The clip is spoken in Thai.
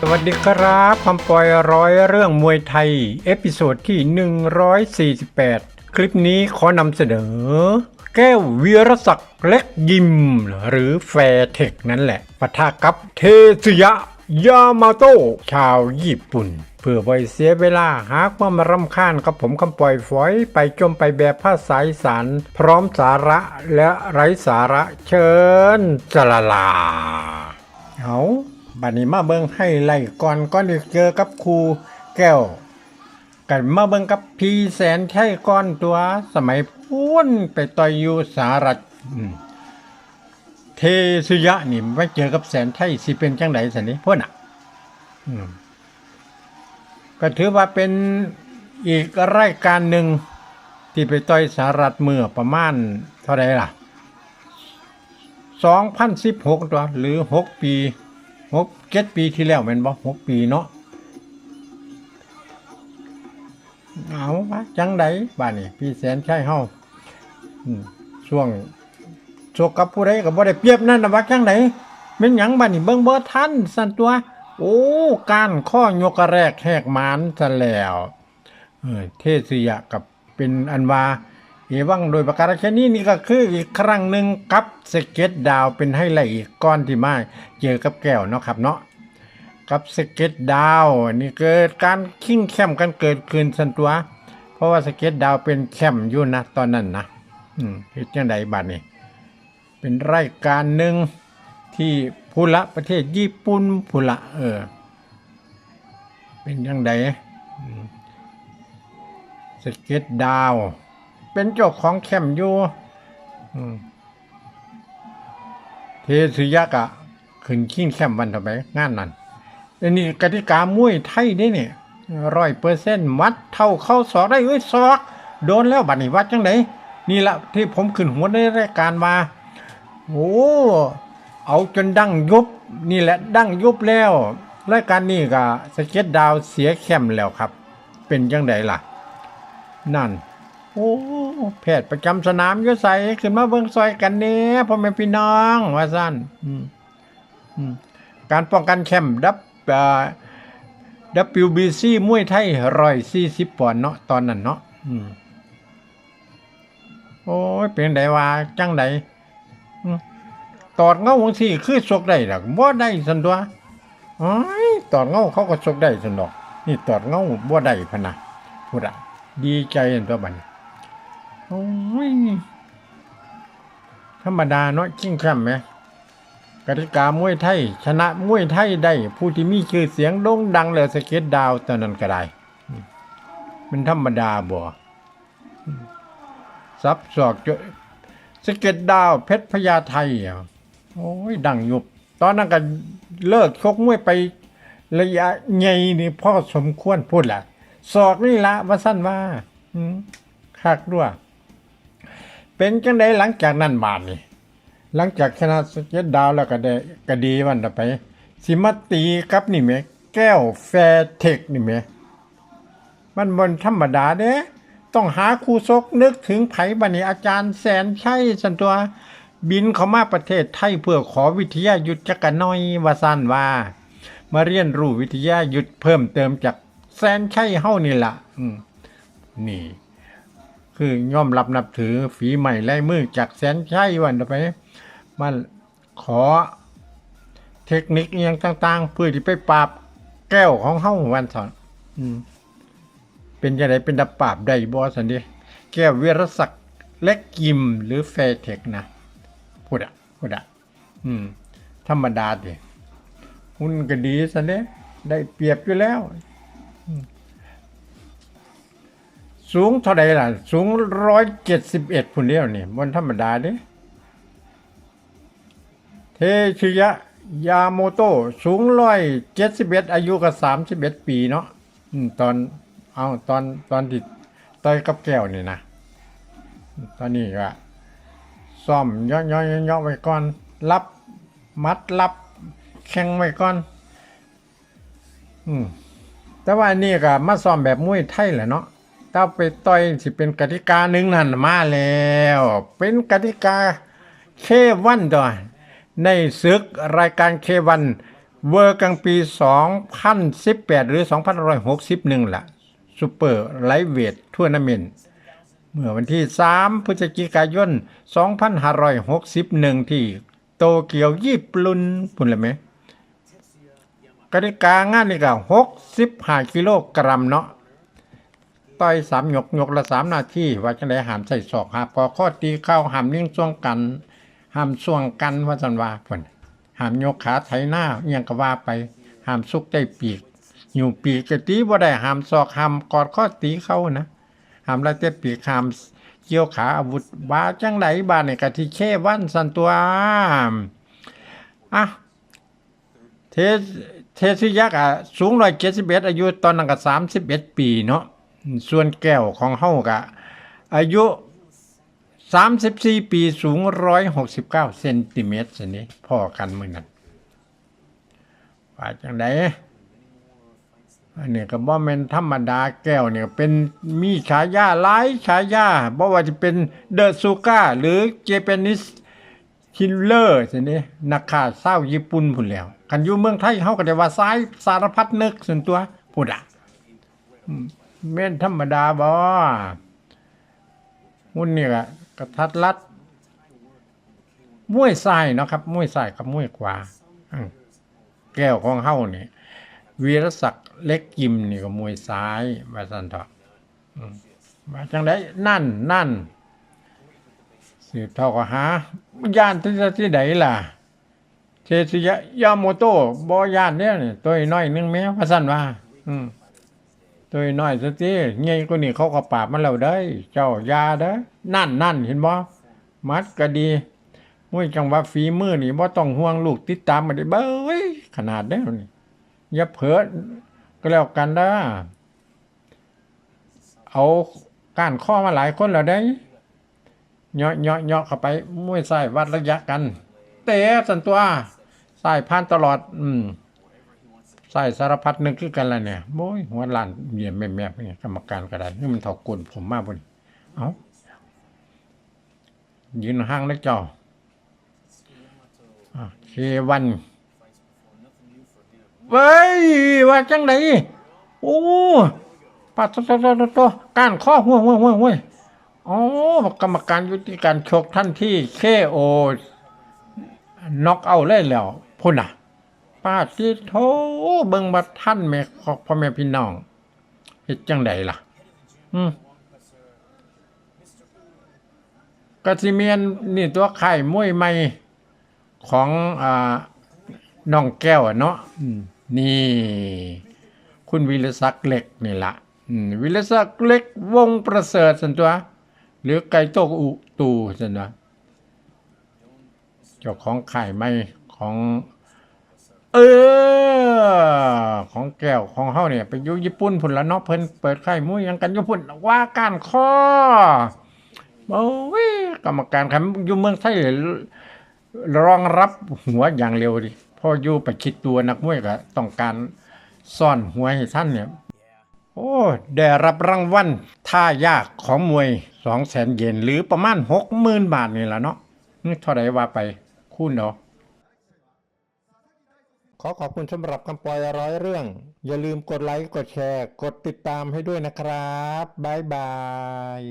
สวัสดีครับคำปอยร้อยเรื่องมวยไทย เอพิโซดที่ 148 คลิปนี้ขอนำเสนอ แก้ววีรศักดิ์เล็กยิม หรือแฟร์เทคนั่นแหละปะทะกับเทสุยะยามาโตชาวญี่ปุ่น เพื่อไว้เสียเวลาหาความรำคาญกับผมคำปล่อยฝอย ไปจมไปแบบภาษาอีสารพร้อมสาระและไร้สาระเชิญจลาลา เอา บัดนี้มาเบิ่งให้ไล่ก่อนก่อนที่เจอกับครูแก้ว กันมาเบิ่งกับพีแสนใช่ก้อนตัวสมัยพูนไปต่อยอยู่สหรัฐเทสุยะนี่ไม่เจอกับแสนไทยสิเป็นจังไดสันนี้พ่นอะก็ถือว่าเป็นอีกรายการหนึ่งที่ไปต่อยสหรัฐเมื่อประมาณเท่าไหรล่ะ 2016 ตัวหรือ 6 ปี 6 7ปีที่แล้วแม่นบ่6ปีเนาะเอาวะจังไดบ้านนี่พี่แสนใช่เฮาอืมช่วงโชกกับผู้ใดก็บ่ได้เปรียบนั่นนะว่าจังไดแม่นหยังบ้านนี่เบิ่งบ่ทันสั่นตัว โอ้การข้อยกแรกแหกมานซะแล้วเออเทศยะกับเป็นอันว่า อวังโดยประการชนี้นี่ก็คืออีกครั้งหนึ่งกับสเก็ตดาวเป็นให้ไลอีกก้อนที่มาเจอกับแก้วเนาะครับเนาะกับสเก็ตดาวนี่เกิดการขิ้งแคมกันเกิดขึ้นสันตัว เพราะว่าสเก็ตดาวเป็นแคมอยู่นะตอนนั้นนะอืมเฮ็ดจังไดบัดนี้ เป็นรายการหนึ่งที่พุละประเทศญี่ปุ่นพุละเออ เป็นจังไดอืมสเก็ตดาว เป็นเจ้าของแคมอยู่เทสุยะกะขึ้นขิ้งแคมวันต่อไปงานนั้นอันนี้กติกามวยไทยนี่เนี่ยร้อยเปอร์เซ็นต์มัดเท่าเข้าศอกได้เอ้ยศอกโดนแล้วบัดนี้วัดจังไดนี่ละที่ผมขึ้นหัวในรายการมาโอ้เอาจนดั้งยุบ นี่แหละดั้งยุบแล้วรายการนี้ก็สเก็ตดาวเสียแคมแล้วครับ เป็นจังไดล่ะ นั่น โอ้แพทย์ประจำสนามอยศใส่ขึ้นมาเบิ่งซอยกันเนี้พ่อแม่พี่น้อง ว่าสั้นการป้องกันแชมป์ดับ WBC มวยไทยร้อยสี่สิบปอนด์เนาะตอนนั้นเนาะโอ้ยเป็นไดว่าจังไดตอดเงาของสี่คือชกได้หรอกบ่ได้สันตัวอ้ยตอดเงาเขาก็ชกได้สันดอก นี่ตอดเงาบ่ได้พนะพูดอะดีใจอันตัวบัดน โอ้ยธรรมดาเนาะชิงแคมไหมกติกามวยไทย ชนะมวยไทยได้ ผู้ที่มีชื่อเสียงโด่งดังแล้วสเก็ตดาวตอนนั้นก็ได้ มันธรรมดาบ่ซับสอกจสเก็ตดาวเพชรพญาไทอะโอ้ยดังยุบ ตอนนั้นก็เลิกชกมวยไประยะใหญ่นี่พ่อสมควรพูดละศอกนี่ละว่าสั้นว่าคักด้วย เป็นจังไดหลังจากนั้นบาดนี่หลังจากชนะสเก็ตดาวแล้วก็ได้ก็ดีวันต่อไป สิมาตีกับนี่แหมแก้วแฟร์เทคนี่แหมมันบนธรรมดาเด้ต้องหาครูซกนึกถึงไผบันี้อาจารย์แสนชัยสันตัวบินเข้ามาประเทศไทยเพื่อขอวิทยายุทธจักรน้อยว่าสั้นว่า มาเรียนรู้วิทยายุทธเพิ่มเติมจากแสนชัยเฮ้านี่ล่ะนี่ คือย่อมรับนับถือฝีใหม่ไลายมือจากแสนชัยวันไปมันขอเทคนิคอหยังต่าง ๆ เพื่อที่ไปปราบแก้วของเฮาวันสอนอเป็นจะไดเป็นดับปราบได้บอสันดิแก้วเวรศักดิ์เล็กยิมหรือแฟเทคนะพูดอะพูดอะอืม ธรรมดาดิหุ่นก็ดีสันเด้ได้เปรียบอยู่แล้วอื สูงเท่าใดล่ะ สูงร้อยเจ็ดสิบเอ็ดพุ่นเดียวนี่บนธรรมดาเด้เทชิยะ ยาโมโตสูงร้อยเจ็ดสิบเอ็ดอายุก็สามสิบเอ็ดปีเนาะตอนเอาตอนตอนที่ต่อยกับแก้วนี่นะตอนนี้ก็ซ่อมย่อยย่อย่อไว้ก่อน รับมัดรับแข่งไว้ก่อน อืมแต่ว่านี่ก็มาซ้อมแบบมวยไทยแหละเนาะ ถ้าไปต่อยสิเป็นกติกาหนึ่งนั่นมาแล้ว เป็นกติกาเควันตัวในศึกรายการเควันเวอร์กลางปี 2018 หรือ 2561ล่ะซูเปอร์ไลท์เวททัวร์นาเมนต์เมื่อวันที่ 3 พฤศจิกายน 2561 ที่โตเกียวญี่ปุ่นพุ่นละไหมกติกางานนี่ก็65 กิโลกรัมเนาะ ต่อยสามหยกหยกละสามนาทีว่าจังไดหามใส่ศอกหาพอข้อตีเข้าหามนิ่งช่วงกันหามช่วงกันว่าจันว่าเพิ่นหามยกขาไถหน้าเอิหยังกว่าไปหามซุกได้ปีกอยู่ปีกก็ตีบ่าได้หามศอกหามกอดข้อตีเข้านะหามละเตปีกหามเกี่ยวขาอาวุธว่าจังไดบาดนี่ก็ที่เควันสันตัวอะเทสเทสิยักษ์อะสูงร้อยเจ็ดสิบเอ็ดอายุตอนนั้นก็สามสิบเอ็ดปีเนาะ ส่วนแก้วของเฮากะ อายุสามสิบสี่ปีสูงร้อยหกสิบเก้าเซนติเมตรสินี้พ่อกันมือนั้นว่าจังไดอันนี้ก็บ่แม่นธรรมดาแก้วเนี่ยเป็นมีฉายาหลายฉายาบ่ว่าจะเป็นเดอะซูก้าหรือเจแปนิสฮิลเลอร์สินี่นักข่าเศร้าญี่ปุ่นพุ่นแล้ว กันอยู่เมืองไทยเฮาก็ได้ว่าซ้ายสารพัดนึกส่วนตัวพูดอะ อืมแม่นธรรมดาบ่มุ่นนี่ก็กระทัดรัดมวยซ้ายเนาะครับมวยซ้ายกับมวยขวาแก้วของเฮานี่วีรศักดิ์เล็กยิมนี่ก็มวยซ้ายว่าซั่นเถอะมาจังไดนั่นนั่นสืบเท่ากับหาย่านที่ที่ไหนล่ะเทสิยะยาโมโตะบ่ย่านเนี่ยตัวน้อยนึงแม้ว่าซั่นว่า อืม ตัวน้อยซะติใหญ่กว่านี้เขาก็ปราบมันแล้วเด้ เจ้ายาเด้อนั่นนั่นเห็นบ่มัดก็ดีมวยจังหวะฝีมือนี่บ่ต้องห่วงลูกติดตามมาได้เบ้ยขนาดเด้นี่อย่าเผลอก็แล้วกันเด้อเอากานข้อมาหลายคนแล้วได้เหาะเหาะเหาะเข้าไปมวยใส่วัดระยะกัน เตะสันตัวใส่ผ่านตลอด อืม ใส่สารพัดนึกคือกันละเนี่ยโอ้ยหัวหลานเมียแม่แม่เนี่ยกรรมการก็ได้นี่มันถากลผมมากบนเอายืนห้างแล้วจอเควันเว้ยว่าจังไหนโอ้ปัดโตโตโตโตโตก้านข้อหัวหัวหัวหัวอ๋อกรรมการยุติการชกท่านที่เคโอน็อกเอาเลยแล้วพุ่นอะ ป้าที่โทเบิ่งบัดท่านแม่พ่อแม่พี่น้องเฮ็ดจังไดล่ะ อืมกสิเมียนนี่ตัวไข่มวยใหม่ของอ่าน้องแก้วอะเนาะนี่ คุณวิรศักดิ์เล็กนี่ละวิรศักดิ์เล็กวงประเสริฐสันตัว หรือไก่โตกอุตูสันนะเจ้าของไข่ไม่ของ เออ ของแก้วของเฮาเนี่ยไปอยู่ญี่ปุ่นพุ่นละเนาะเพิ่นเปิดไข่มุ้ยหยังกันญี่ปุ่นว่าการข้อโอ้ยกรรมการครับอยู่เมืองไทยรองรับหัวอย่างเร็วดิพออยู่ไปคิดตัวนักมวยก็ต้องการซ่อนหัวให้ท่านเนี่ย โอ้ได้รับรางวัลท่ายากของมวยสองแสนเยนหรือประมาณหกหมื่นบาทนี่แหละเนาะนี่เท่าไรว่าไปคูณเนาะ ขอขอบคุณสำหรับคำปล่อยร้อยเรื่อง อย่าลืมกดไลค์ กดแชร์ กดติดตามให้ด้วยนะครับ บ๊ายบาย